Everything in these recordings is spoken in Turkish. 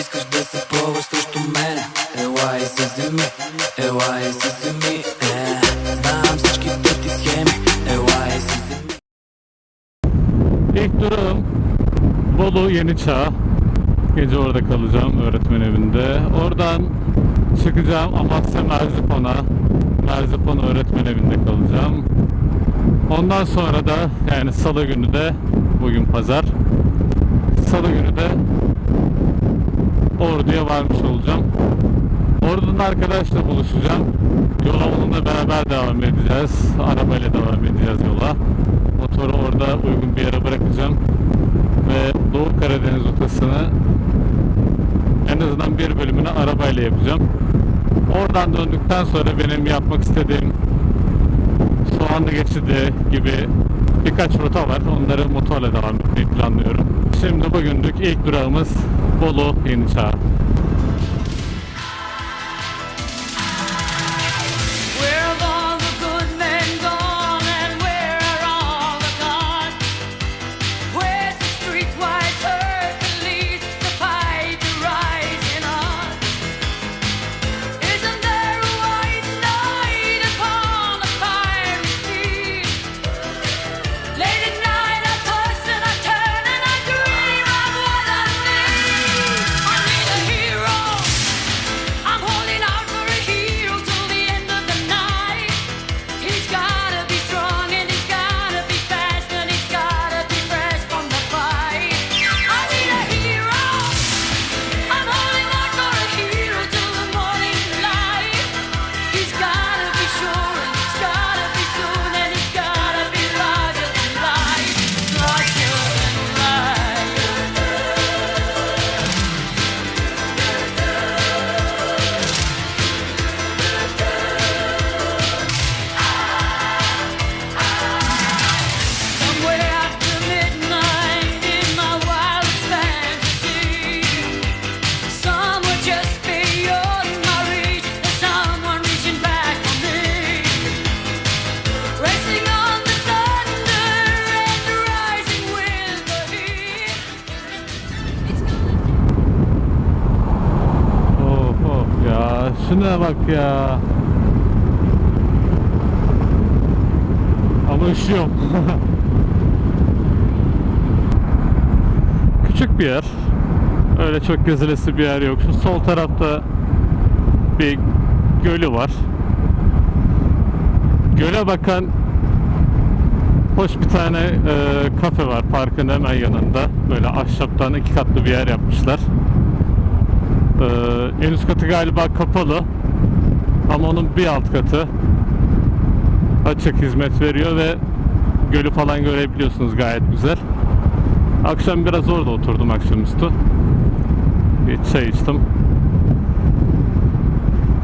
искаш да се пробваш срещу мене Ела и се вземи, ела и се вземи е, Знам всичките ти схеми Ела и се вземи İlk durağım Bolu Yeni Çağ. Gece orada kalacağım öğretmen evinde. Oradan çıkacağım Amasya Merzifon'a. Merzifon öğretmen evinde kalacağım. Ondan sonra da yani salı günü de bugün pazar. Salı günü de Ordu'ya varmış olacağım. Ordu'nun arkadaşla buluşacağım. Yola onunla beraber devam edeceğiz. Arabayla devam edeceğiz yola. Motoru orada uygun bir yere bırakacağım. Ve Doğu Karadeniz rotasını en azından bir bölümünü arabayla yapacağım. Oradan döndükten sonra benim yapmak istediğim Soğanlı Geçidi gibi birkaç rota var. Onları motorla devam etmeyi planlıyorum. Şimdi bugünlük ilk durağımız Bolu Yeni şuna bak ya. Ama üşüyorum. Küçük bir yer. Öyle çok gezilesi bir yer yok. Şu sol tarafta bir gölü var. Göle bakan hoş bir tane e, kafe var parkın hemen yanında. Böyle ahşaptan iki katlı bir yer yapmışlar. Ee, en üst katı galiba kapalı ama onun bir alt katı açık hizmet veriyor ve gölü falan görebiliyorsunuz gayet güzel. Akşam biraz orada oturdum akşamüstü. Bir çay içtim.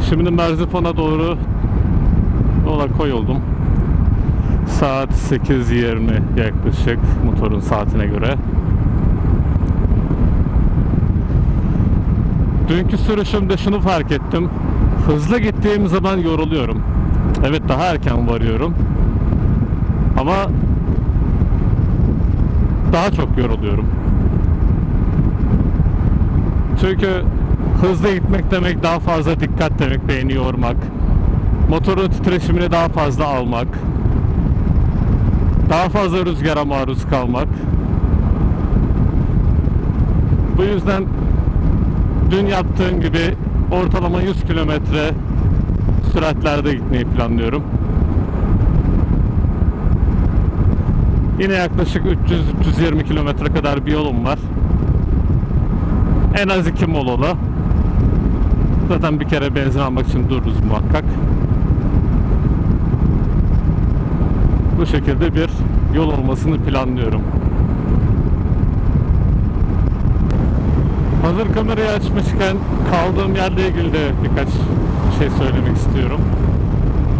Şimdi Merzifon'a doğru yola koyuldum. Saat 8.20 yaklaşık motorun saatine göre. Dünkü sürüşümde şunu fark ettim. Hızlı gittiğim zaman yoruluyorum. Evet daha erken varıyorum. Ama daha çok yoruluyorum. Çünkü hızlı gitmek demek daha fazla dikkat demek, beyni yormak. Motorun titreşimini daha fazla almak. Daha fazla rüzgara maruz kalmak. Bu yüzden dün yaptığım gibi ortalama 100 kilometre süratlerde gitmeyi planlıyorum. Yine yaklaşık 300-320 kilometre kadar bir yolum var. En az iki molalı. Zaten bir kere benzin almak için dururuz muhakkak. Bu şekilde bir yol olmasını planlıyorum. Hazır kamerayı açmışken kaldığım yerle ilgili de birkaç şey söylemek istiyorum.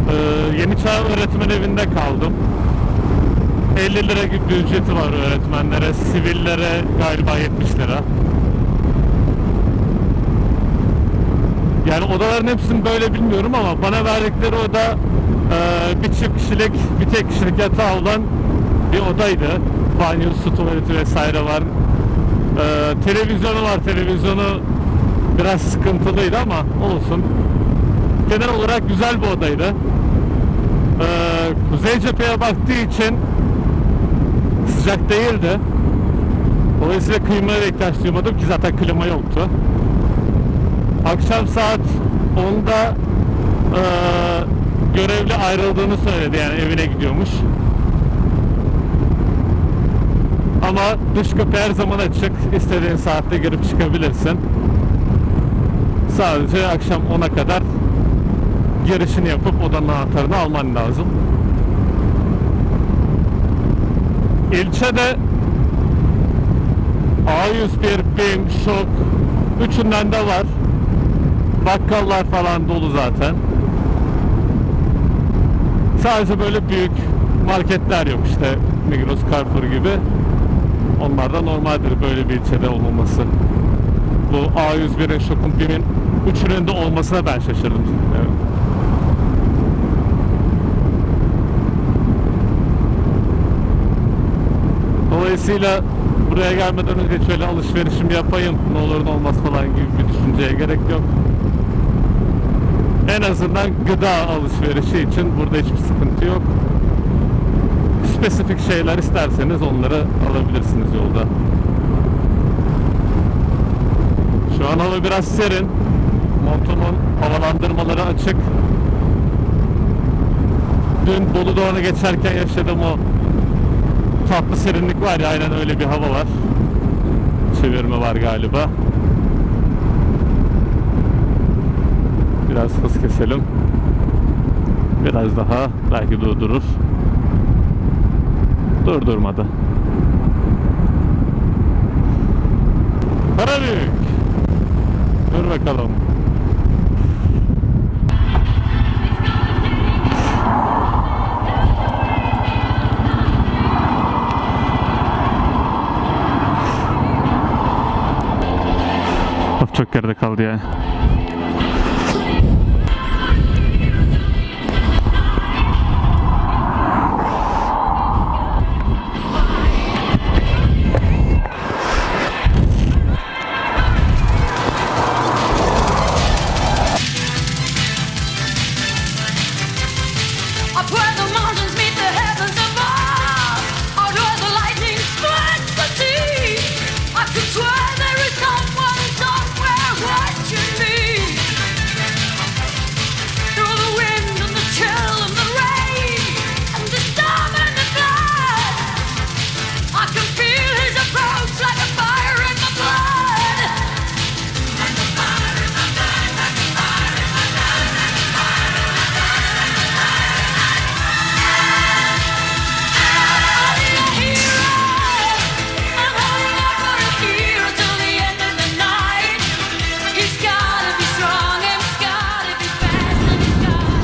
Ee, Yeni Çağ Öğretmen Evi'nde kaldım. 50 lira gibi bir ücreti var öğretmenlere, sivillere galiba 70 lira. Yani odaların hepsini böyle bilmiyorum ama bana verdikleri oda e, bir çift kişilik, bir tek kişilik yatağı olan bir odaydı. Banyosu, tuvaleti vesaire var. Ee, televizyonu var. Televizyonu Biraz sıkıntılıydı ama olsun. Genel olarak güzel bir odaydı. Ee, kuzey cepheye baktığı için sıcak değildi. Dolayısıyla klimaya da ihtiyaç duymadım ki zaten klima yoktu. Akşam saat 10'da eee, görevli ayrıldığını söyledi yani evine gidiyormuş. Ama dış kapı her zaman açık. İstediğin saatte girip çıkabilirsin. Sadece akşam 10'a kadar girişini yapıp odanın anahtarını alman lazım. İlçede A101, BİM, ŞOK üçünden de var. Bakkallar falan dolu zaten. Sadece böyle büyük marketler yok işte Migros, Carrefour gibi. Onlar da normaldir böyle bir ilçede olmaması. Bu A101'in, ŞOK'un, BİM'in üçünün olmasına ben şaşırdım. Evet. Dolayısıyla buraya gelmeden önce şöyle alışverişimi yapayım ne olur ne olmaz falan gibi bir düşünceye gerek yok. En azından gıda alışverişi için burada hiçbir sıkıntı yok. Spesifik şeyler isterseniz onları alabilirsiniz yolda. Şu an hava biraz serin. Montumun havalandırmaları açık. Dün Bolu Dağı'nı geçerken yaşadığım o tatlı serinlik var ya aynen öyle bir hava var. Çevirme var galiba. Biraz hız keselim. Biraz daha belki durdurur. Durdurmadı. Karabük. Dur bakalım. Of çok geride kaldı ya.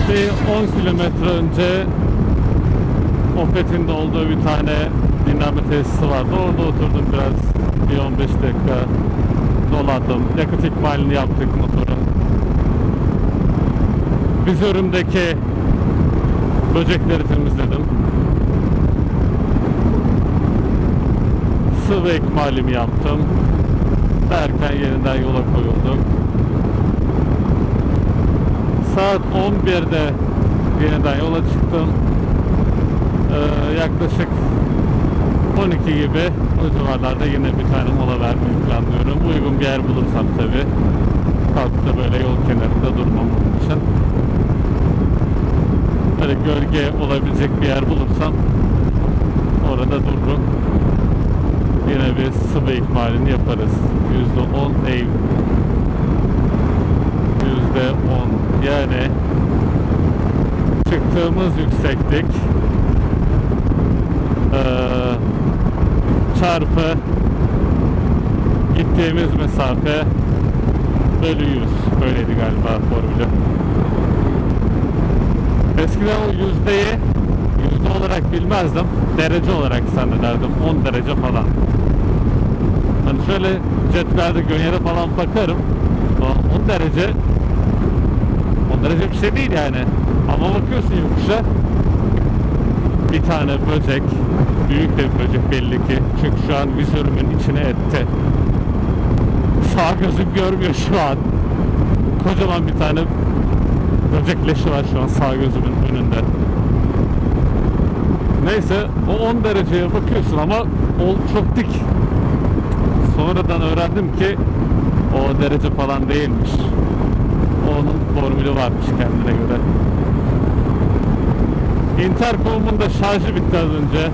Bir 10 kilometre önce Opet'in de olduğu bir tane dinlenme tesisi vardı. Orada oturdum biraz. Bir 15 dakika dolandım. Yakıt ikmalini yaptık motorun. Vizörümdeki böcekleri temizledim. Sıvı ikmalimi yaptım. Derken yeniden yola koyulduk. Saat 11'de yeniden yola çıktım. Ee, yaklaşık 12 gibi o civarlarda yine bir tane mola vermeyi planlıyorum. Uygun bir yer bulursam tabi. Kalkıp da böyle yol kenarında durmam onun için. Böyle gölge olabilecek bir yer bulursam orada dururum. Yine bir sıvı ikmalini yaparız. %10 ev yüzde on. Yani çıktığımız yükseklik çarpı gittiğimiz mesafe bölü 100 böyleydi galiba formülü. Eskiden o yüzdeyi yüzde olarak bilmezdim. Derece olarak zannederdim. 10 derece falan. Hani şöyle cetvelde gönyere falan bakarım. O 10 derece 10 derece bir şey değil yani. Ama bakıyorsun yokuşa bir tane böcek, büyük de bir böcek belli ki. Çünkü şu an vizörümün içine etti. Sağ gözüm görmüyor şu an. Kocaman bir tane böcek leşi var şu an sağ gözümün önünde. Neyse o 10 dereceye bakıyorsun ama o çok dik. Sonradan öğrendim ki o derece falan değilmiş. Formülü varmış kendine göre. Intercom'un da şarjı bitti az önce.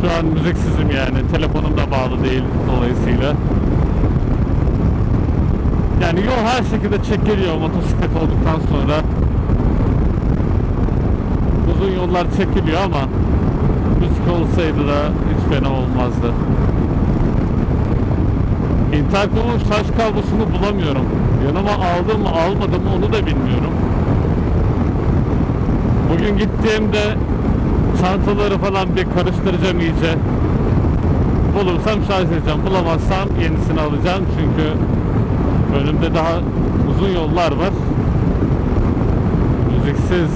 Şu an müziksizim yani. Telefonum da bağlı değil dolayısıyla. Yani yol her şekilde çekiliyor motosiklet olduktan sonra. Uzun yollar çekiliyor ama müzik olsaydı da hiç fena olmazdı. Intercom'un şarj kablosunu bulamıyorum. Yanıma aldım mı almadım mı onu da bilmiyorum. Bugün gittiğimde çantaları falan bir karıştıracağım iyice. Bulursam şarj edeceğim. Bulamazsam yenisini alacağım çünkü önümde daha uzun yollar var. Müziksiz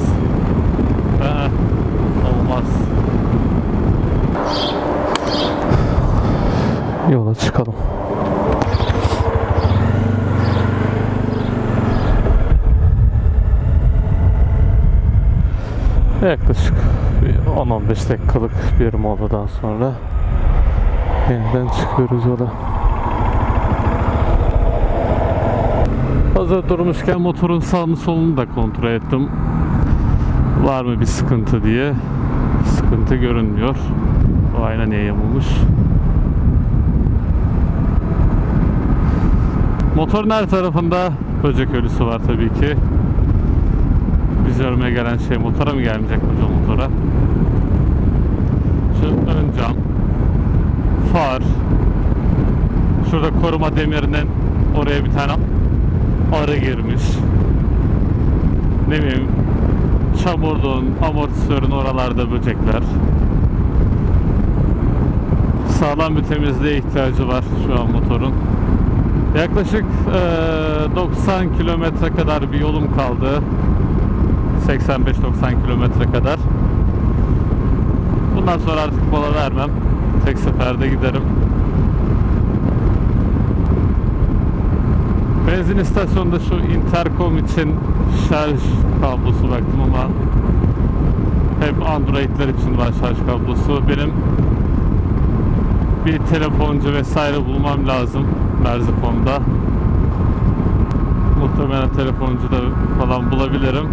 Aa, olmaz. Yola çıkalım. Yaklaşık bir 10-15 dakikalık bir moladan sonra yeniden çıkıyoruz yola. Hazır durmuşken motorun sağını solunu da kontrol ettim. Var mı bir sıkıntı diye. Sıkıntı görünmüyor. O ayna niye yamulmuş? Motorun her tarafında böcek ölüsü var tabii ki. Bizi görmeye gelen şey motora mı gelmeyecek hocam motora? Şu ön cam, far, şurada koruma demirinin oraya bir tane arı girmiş. Ne bileyim çamurluğun, amortisörün oralarda böcekler. Sağlam bir temizliğe ihtiyacı var şu an motorun. Yaklaşık eee, 90 kilometre kadar bir yolum kaldı. 85-90 kilometre kadar. Bundan sonra artık mola vermem. Tek seferde giderim. Benzin istasyonunda şu intercom için şarj kablosu baktım ama hep Android'ler için var şarj kablosu. Benim bir telefoncu vesaire bulmam lazım Merzifon'da. Muhtemelen telefoncu da falan bulabilirim.